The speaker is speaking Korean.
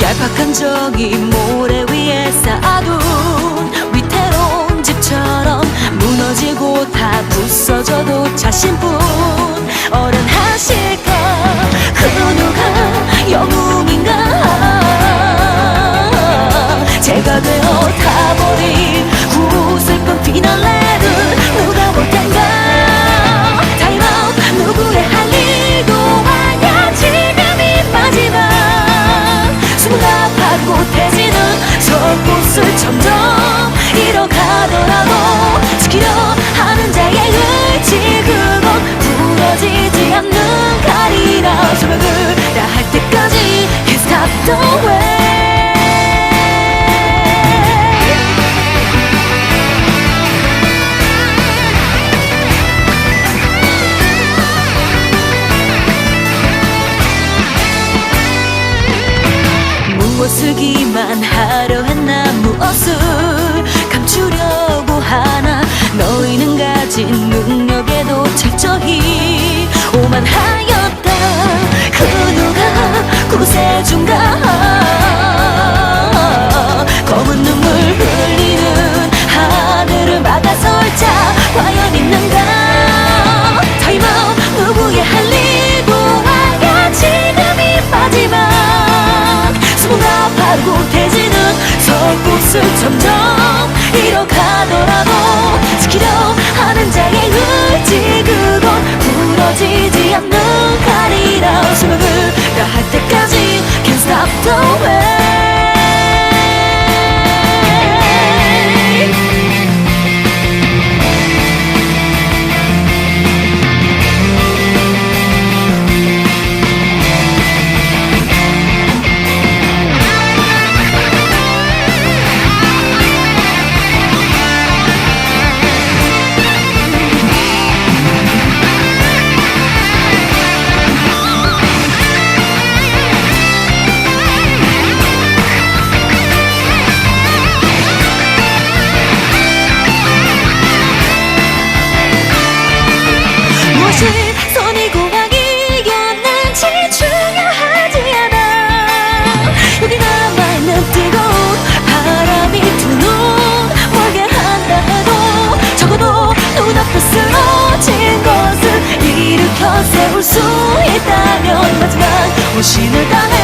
얄팍한 적이 모래 위에 쌓아둔 하신 분 어른하실까 그 누가 영웅인가? 제가 되어 타버린 구슬픈 피날래 쓰기만 하려 했나 무엇을 감추려고 하나? 너희는 가진 능력에도 철저히 오만하였다. 그 누가 구세준가? 수첩 울수 있다면 마지막 오신을 따라